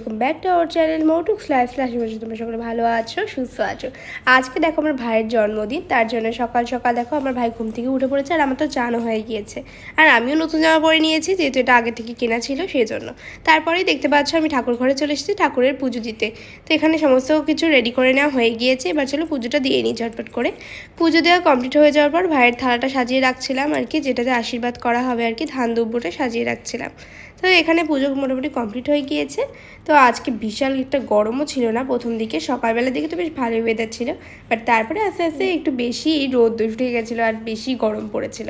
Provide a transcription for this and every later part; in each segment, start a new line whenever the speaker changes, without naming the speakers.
Welcome back to our channel মোটুক্স life আশা করছি তোমরা সকলে ভালো আছো, সুস্থ আছো। আজকে দেখো আমার ভাইয়ের জন্মদিন, তার জন্য সকাল সকাল দেখো আমার ভাই ঘুম থেকে উঠে পড়েছে আর আমার তো জানো হয়ে গিয়েছে। আর আমিও নতুন জামা পরে নিয়েছি, যেহেতু এটা আগে থেকে কেনা ছিল সেই জন্য তারপরেই দেখতে পাচ্ছ আমি ঠাকুর ঘরে চলে এসেছি ঠাকুরের পুজো দিতে। তো এখানে সমস্ত কিছু রেডি করে নেওয়া হয়ে গিয়েছে। এবার চলো পুজোটা দিয়ে নিই ঝটপট করে। পুজো দেওয়া কমপ্লিট হয়ে যাওয়ার পর ভাইয়ের থালাটা সাজিয়ে রাখছিলাম আর কি, যেটাতে আশীর্বাদ করা হবে আর কি, ধান দুব্বটা সাজিয়ে রাখছিলাম। তো এখানে পুজো মোটামুটি কমপ্লিট হয়ে গিয়েছে। তো আজকে বিশাল একটা গরমও ছিল না প্রথম দিকে সকালবেলার দিকে তো বেশ ভালোই ওয়েদার ছিল। বাট তারপরে আস্তে আস্তে একটু বেশি রোদ উঠে গেছিল আর বেশি গরম পড়েছিল।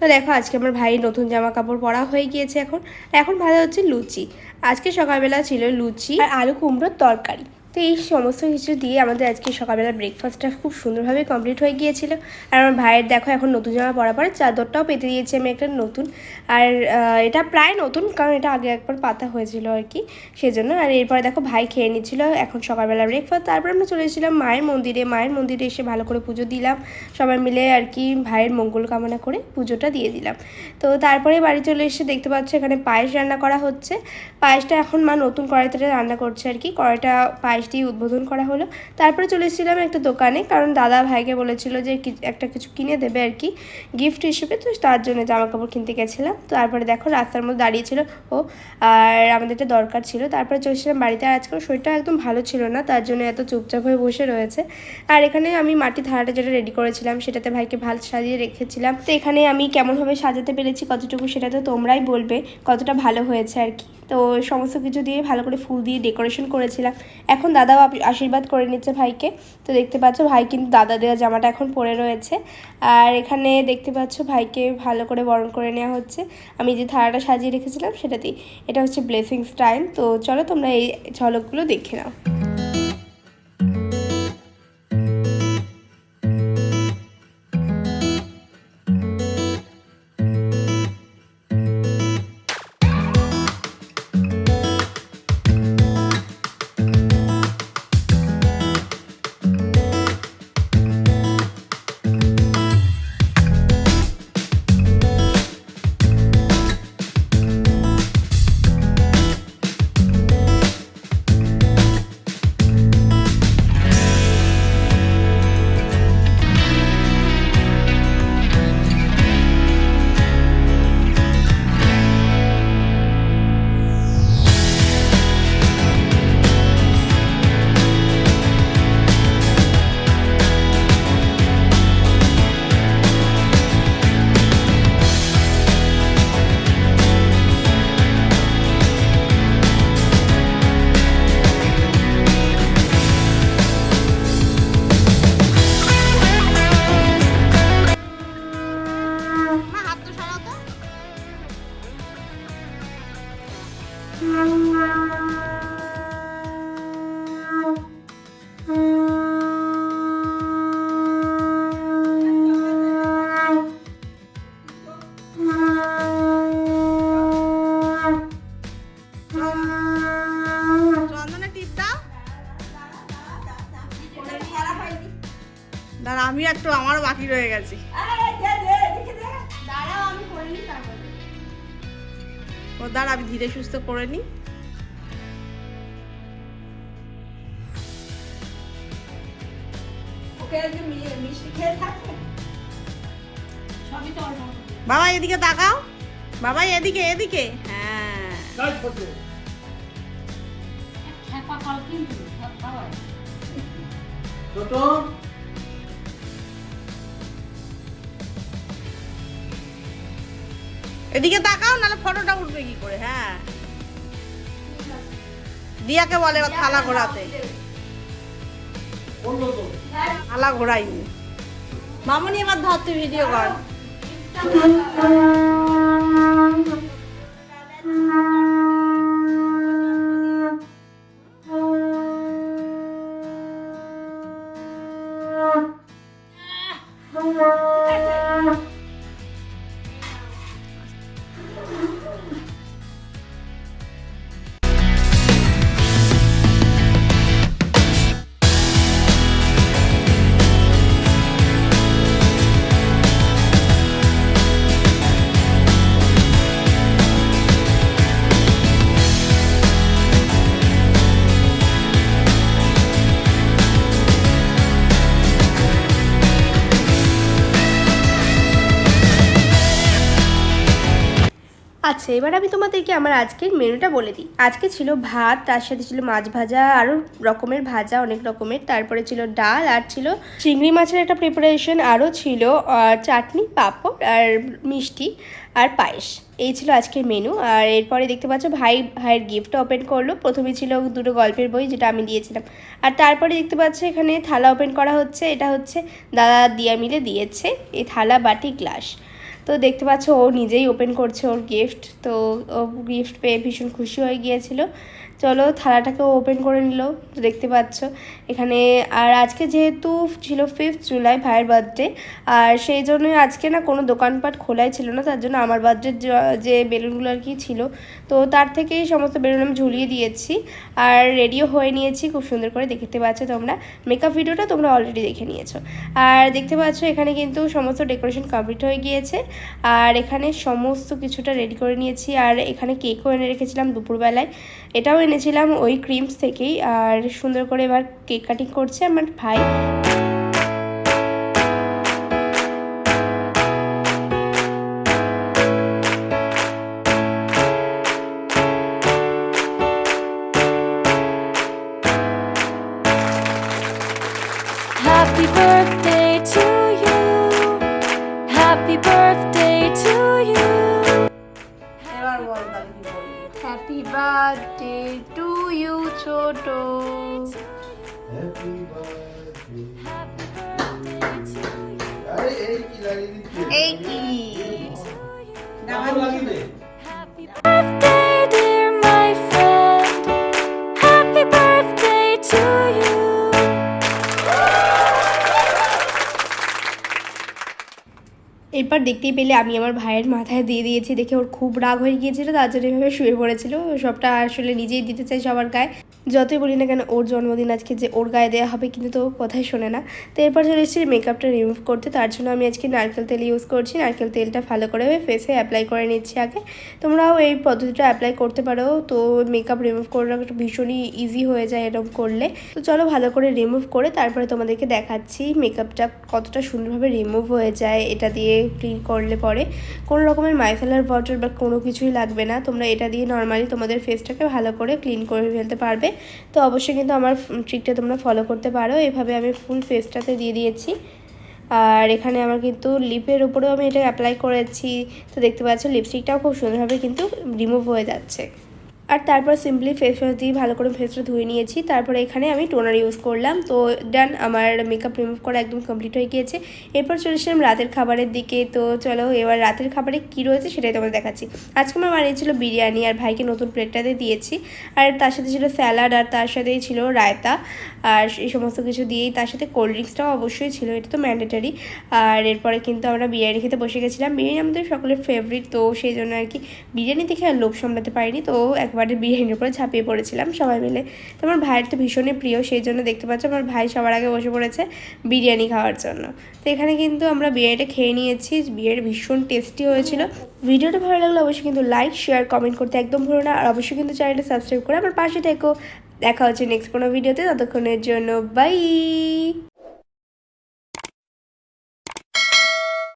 তো দেখো আজকে আমার ভাই নতুন জামা কাপড় পরা হয়ে গিয়েছে এখন। এখন ভালো হচ্ছে লুচি। আজকে সকালবেলা ছিল লুচি আর আলু কুমড়োর তরকারি। তো এই সমস্ত কিছু দিয়ে আমাদের আজকে সকালবেলা ব্রেকফাস্টটা খুব সুন্দরভাবে কমপ্লিট হয়ে গিয়েছিল। আর আমার ভাইয়ের দেখো এখন নতুন জামা পরা পরে চাদরটাও পেতে দিয়েছি আমি একটা নতুন। আর এটা প্রায় নতুন কারণ এটা আগে একবার পাতা হয়েছিল আর কি, সেজন্য। আর এরপরে দেখো ভাই খেয়ে নিচ্ছিল এখন সকালবেলা ব্রেকফাস্ট তারপর আমরা চলে এসেছিলাম মায়ের মন্দিরে। মায়ের মন্দিরে এসে ভালো করে পুজো দিলাম। সবাই মিলে আর কি ভাইয়ের মঙ্গল কামনা করে পুজোটা দিয়ে দিলাম। তো তারপরে বাড়ি চলে এসে দেখতে পাচ্ছ এখানে পায়েস রান্না করা হচ্ছে। পায়েসটা এখন মা নতুন কড়াইতে রান্না করছে আর কি। কড়াইটা পায়েস দিয়ে উদ্বোধন করা হলো। তারপরে চলে এসেছিলাম একটা দোকানে, কারণ দাদা ভাইকে বলেছিল যে একটা কিছু কিনে দেবে আর কি গিফট হিসেবে। তো তার জন্য জামা কাপড় কিনতে গেছিলাম। তারপরে দেখো রাস্তার মধ্যে দাঁড়িয়েছিল ও, আর আমাদের এটা দরকার ছিল। তারপরে চলে এসেছিলাম বাড়িতে। আর আজকাল শরীরটা একদম ভালো ছিল না, তার জন্য এত চুপচাপ হয়ে বসে রয়েছে। আর এখানে আমি মাটির ধারাটা যেটা রেডি করেছিলাম, সেটাতে ভাইকে ভালো সাজিয়ে রেখেছিলাম। তো এখানে আমি কেমনভাবে সাজাতে পেরেছি কতটুকু, সেটা তো তোমরাই বলবে, কতটা ভালো হয়েছে আর কি। তো সমস্ত কিছু দিয়ে ভালো করে ফুল দিয়ে ডেকোরেশন করেছিলাম। এখন দাদাও আশীর্বাদ করে নিচ্ছে ভাইকে। তো দেখতে পাচ্ছ ভাই কিন্তু দাদা দেওয়া জামাটা এখন পরে রয়েছে। আর এখানে দেখতে পাচ্ছ ভাইকে ভালো করে বরণ করে নেওয়া হচ্ছে। আমি যে থালাটা সাজিয়ে রেখেছিলাম সেটাতেই এটা হচ্ছে ব্লেসিংস টাইম তো চলো তোমরা এই ঝলকগুলো দেখে নাও।
দাঁড়া আমি একটু আমারও বাকি রয়ে গেছে। ও দাঁড়া আমি ধীরে সুস্থ করে নিই। বাবা এদিকে তাকাও। বাবা এদিকে এদিকে। হ্যাঁ।
ছোট।
এদিকে তাকাও, নাহলে ফটোটা উঠবে কি করে হ্যাঁ। দিয়াকে বলে থালা ঘোরাতে। থালা ঘোরাই মামনি এবার ধরতে ভিডিও কর।
আচ্ছা এবার আমি তোমাদেরকে আমার আজকের মেনুটা বলে দিই। আজকে ছিল ভাত, তার সাথে ছিল মাছ ভাজা, আরও রকমের ভাজা, অনেক রকমের। তারপরে ছিল ডাল, আর ছিল চিংড়ি মাছের একটা প্রিপারেশন আরও ছিল চাটনি, পাঁপড়, আর মিষ্টি, আর পায়েস। এই ছিল আজকের মেনু আর এরপরে দেখতে পাচ্ছ ভাই, ভাইয়ের গিফট ওপেন করল। প্রথমে ছিল দুটো গল্পের বই যেটা আমি দিয়েছিলাম। আর তারপরে দেখতে পাচ্ছ এখানে থালা ওপেন করা হচ্ছে, এটা হচ্ছে দাদা দিয়া মিলে দিয়েছে, এই থালা বাটি গ্লাস। তো দেখতে পাচ্ছ ও নিজেই ওপেন করছে ওর গিফট তো ও গিফট পেয়ে ভীষণ খুশি হয়ে গিয়েছিল। চলো থালাটাকে ওপেন করে নিল, দেখতে পাচ্ছ। এখানে, আর আজকে যেহেতু ছিল ফিফথ জুলাই ভাইয়ের বার্থডে আর সেই জন্যই আজকে না কোনো দোকানপাট খোলাই ছিল না, তার জন্য আমার বার্থডে যে বেলুনগুলো আর কি ছিল, তো তার থেকেই সমস্ত বেলুন আমি ঝুলিয়ে দিয়েছি। আর রেডিও হয়ে নিয়েছি, খুব সুন্দর করে দেখতে পাচ্ছ তোমরা। মেকআপ ভিডিওটা তোমরা অলরেডি দেখে নিয়েছো। আর দেখতে পাচ্ছ এখানে কিন্তু সমস্ত ডেকোরেশন কমপ্লিট হয়ে গিয়েছে। আর এখানে সমস্ত কিছুটা রেডি করে নিয়েছি। আর এখানে কেকও এনে রেখেছিলাম দুপুরবেলায়। এটাও এনেছিলাম ওই ক্রিমস থেকেই আর সুন্দর করে এবার কেক কাটিং করছে আমার ভাই।
Birthday to you.
এরপর দেখতেই পেলে আমি আমার ভাইয়ের মাথায় দিয়ে দিয়েছি দেখে ওর খুব রাগ হয়ে গিয়েছিল তার জন্য এভাবে শুয়ে পড়েছিল। ও সবটা আসলে নিজেই দিতে চাই সবার গায়ে। যতই বলি না কেন, ওর জন্মদিন আজকে যে ওর গায়ে দেওয়া হবে কিন্তু তো কথাই শোনে না। তো এরপর চলে এসেছি মেকআপটা রিমুভ করতে। তার জন্য আমি আজকে নারকেল তেল ইউজ করছি। নারকেল তেলটা ভালো করে ফেসে অ্যাপ্লাই করে নিচ্ছি আগে। তোমরাও এই পদ্ধতিটা অ্যাপ্লাই করতে পারো। তো মেকআপ রিমুভ করা ভীষণই ইজি হয়ে যায় এরকম করলে। তো চলো ভালো করে রিমুভ করে তারপরে তোমাদেরকে দেখাচ্ছি মেকআপটা কতটা সুন্দরভাবে রিমুভ হয়ে যায়। এটা দিয়ে ক্লিন করলে পরে কোনো রকমের মাইসেলার ওয়াটার বা কোনো কিছুই লাগবে না। তোমরা এটা দিয়ে নর্মালি তোমাদের ফেসটাকে ভালো করে ক্লিন করে ফেলতে পারবে। তো অবশ্যই কিন্তু আমার ট্রিকটা তোমরা ফলো করতে পারো। এভাবে আমি ফুল ফেসটাতে দিয়ে দিয়েছি। আর এখানে আমার কিন্তু লিপের উপরেও আমি এটা অ্যাপ্লাই করেছি। তো দেখতে পাচ্ছ লিপস্টিকটাও খুব সুন্দরভাবে কিন্তু রিমুভ হয়ে যাচ্ছে। আর তারপর সিম্পলি ফেস ওয়াশ দিয়ে ভালো করে ফেসটা ধুয়ে নিয়েছি। তারপরে এখানে আমি টোনার ইউজ করলাম। তো ডান আমার মেকআপ রিমুভ করা একদম কমপ্লিট হয়ে গিয়েছে। এরপর চলে এসেছিলাম রাতের খাবারের দিকে। তো চলো, এবার রাতের খাবারে কী রয়েছে সেটাই তোমাদের দেখাচ্ছি। আজকে আমার বানিয়েছিল বিরিয়ানি আর ভাইকে নতুন প্লেটটাতে দিয়েছি। আর তার সাথে ছিল স্যালাড আর তার সাথেই ছিল রায়তা। আর এই সমস্ত কিছু দিয়েই তার সাথে কোল্ড ড্রিঙ্কসটাও অবশ্যই ছিল। এটা তো ম্যান্ডেটারি আর এরপরে কিন্তু আমরা বিরিয়ানি খেতে বসে গেছিলাম। বিরিয়ানি আমাদের সকলের ফেভারিট তো সেই জন্য আর কি বিরিয়ানি দেখে আর লোভ সামলাতে পারিনি। তো একবারে বিরিয়ানির উপরে ঝাঁপিয়ে পড়েছিলাম সবাই মিলে। তো আমার ভাইয়ের তো ভীষণই প্রিয়, সেই জন্য দেখতে পাচ্ছ আমার ভাই সবার আগে বসে পড়েছে বিরিয়ানি খাওয়ার জন্য। তো এখানে কিন্তু আমরা বিরিয়ানিটা খেয়ে নিয়েছি বিরিয়ানি ভীষণ টেস্টি হয়েছিল। ভিডিওটা ভালো লাগলে অবশ্যই কিন্তু লাইক শেয়ার কমেন্ট করতে একদম ভুলো না। আর অবশ্যই কিন্তু চ্যানেলটা সাবস্ক্রাইব করে আমার পাশে থেকো। দেখা হচ্ছে নেক্সট কোনো ভিডিওতে, ততক্ষণের জন্য বাই